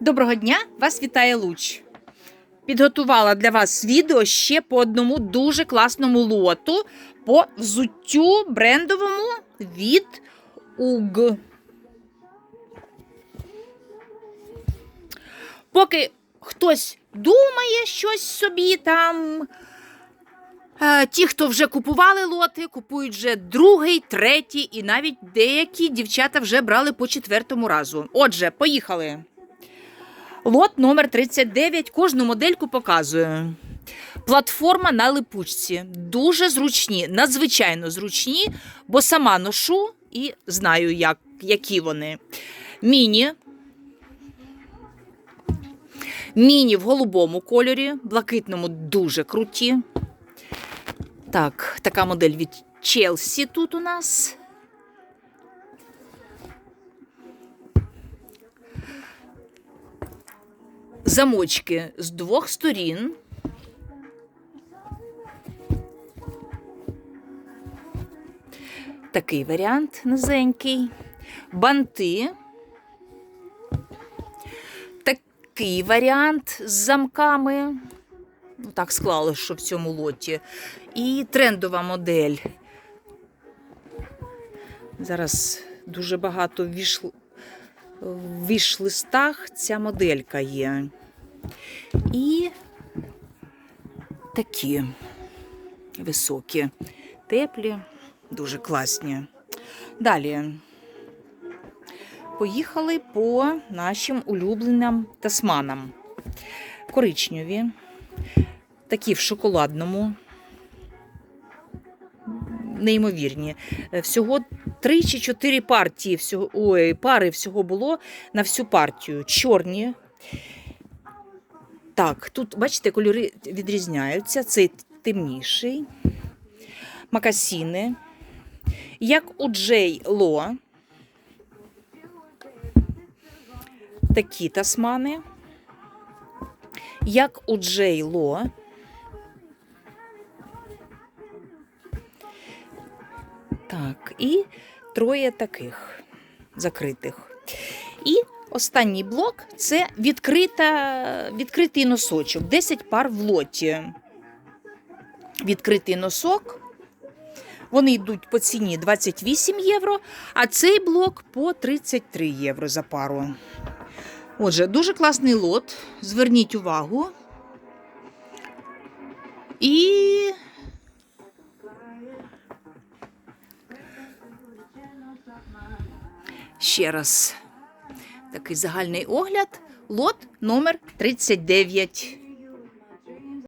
Доброго дня! Вас вітає Луч. Підготувала для вас відео ще по одному дуже класному лоту по взуттю брендовому від UG. Поки хтось думає щось собі там. е, Ті, хто вже купували лоти, купують вже другий, третій, і навіть деякі дівчата вже брали по четвертому разу. Отже, поїхали. Лот номер 39 кожну модельку показую. Платформа на липучці. Дуже зручні, надзвичайно зручні, бо сама ношу і знаю, як, які вони. Міні. Міні в голубому кольорі, блакитному дуже круті. Так, така модель від Челсі тут у нас. Замочки з двох сторін. Такий варіант низенький. Банти. Такий варіант з замками. Ну, так склали, що в цьому лоті. І трендова модель. Зараз дуже багато в віш-листах ця моделька є. І такі високі, теплі, дуже класні. Далі. Поїхали по нашим улюбленим тасманам. Коричневі, такі в шоколадному. Неймовірні. Всього три чи чотири партії всього, ой, пари всього було на всю партію. Чорні. Так, тут, бачите, кольори відрізняються. Цей темніший. Макасіни. Як у Джей Ло. Такі тасмани. Як у Джей Ло. Так, і троє таких закритих. І останній блок це відкрита, відкритий носочок. 10 пар в лоті. Відкритий носок. Вони йдуть по ціні 28 євро, а цей блок по 33 євро за пару. Отже, дуже класний лот. Зверніть увагу. І ще раз такий загальний огляд. Лот номер 39.